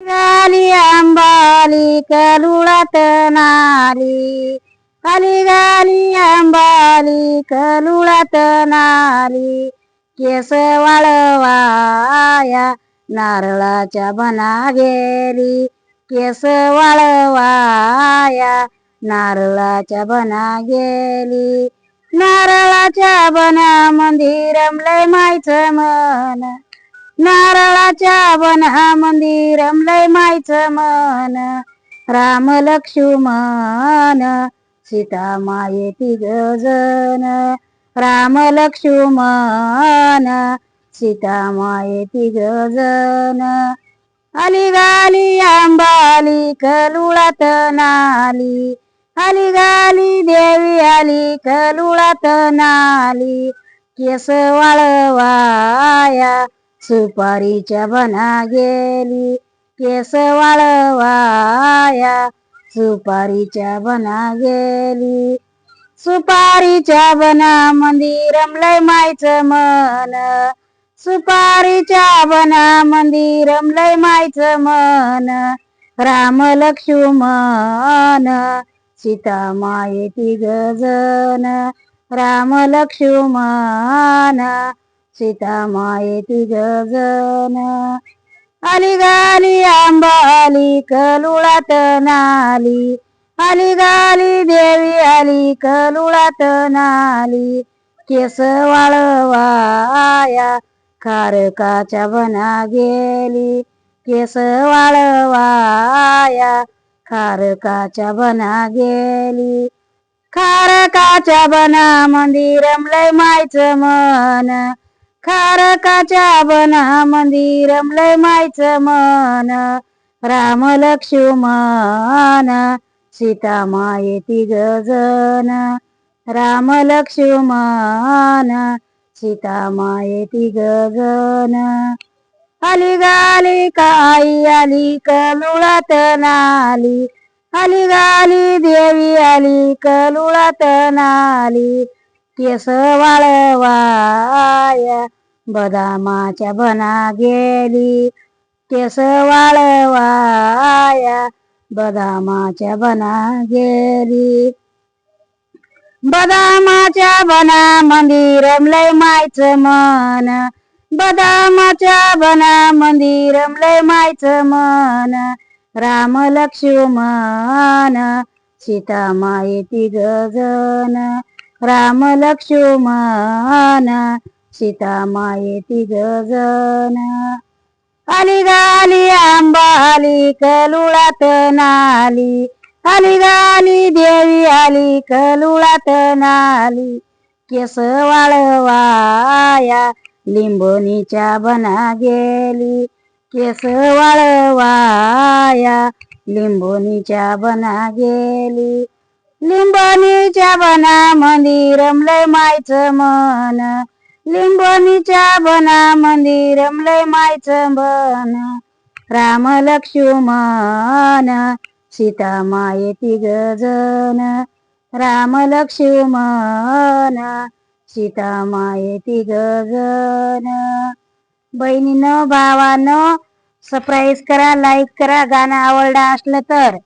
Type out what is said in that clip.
गाली आंबाली कलुळात नाली खाली गाली आंबाली कलुळात नाली केस वाळवाया नारळाच्या बना गेली केस वाळवाया नारळाच्या बना गेली नारळाच्या बना मंदिर लय मायचं मन. नारळाच्या बना मंदिर लय मायचं मन. राम लक्ष्मण सीता माये तिघ जण. राम लक्ष्मण सीता माये तिघ जण. आली गाली आंबाली कलुळात नाली. आली गाली देवी आली कलुळात नाली. केस वाळवाया सुपारीच्या बना गेली. केस वाळवाया सुपारीच्या बना गेली. सुपारीच्या बना मंदिर रमलय मायच मन. सुपारीच्या बना मंदिर रमलय मायच मन. राम लक्ष्मण सीता माये तिघ जण. राम लक्ष्मण सीता माये तिघ जण. आली गाली आंबाली कलुळात नाली. आली गाली देवी आली कलुळात नाली. केस वाळवाया खारकाच्या बना गेली. केस वाळवाया खारकाच्या बना गेली. खारकाच्या बना मंदिरम लय मायचं मन. खारकाच्या बना मंदिरम रमलय मायच मन. राम लक्ष्मण सीता माये तिघ राम लक्ष्मण सीता माये तिघ आली गाली काई आली कलुळात नाली. आली गाली देवी आली कलुळात नाली. केस वाळवाया बदामाच्या बना गेली. केस वाळवाया बदामाच्या बना गेली. बदामाच्या बना मंदिरम लय मायचं मन. बदामाच्या बना मंदिरम लय मायचं मन. राम लक्ष्मण सीता माई तिघ जण. राम लक्ष्मण सीता माये तिघ जण आली गाली आंबाली कलुळात नाली. आली गाली देवी आली कलुळात नाली. केस वाळवाया लिंबोनीच्या बना गेली. केस वाळवाया लिंबोनीच्या बना गेली. लिंबोनीच्या बना मंदिरम लय मायचं मन लिंबोनीच्या बना मंदिरम लय मायचं बन राम लक्ष्मण सीता माये तिघ राम लक्ष्मण सीता माये तिघ जण. बहिणीनं भावानं सरप्राईज करा लाईक करा गाणं आवडलं असलं तर.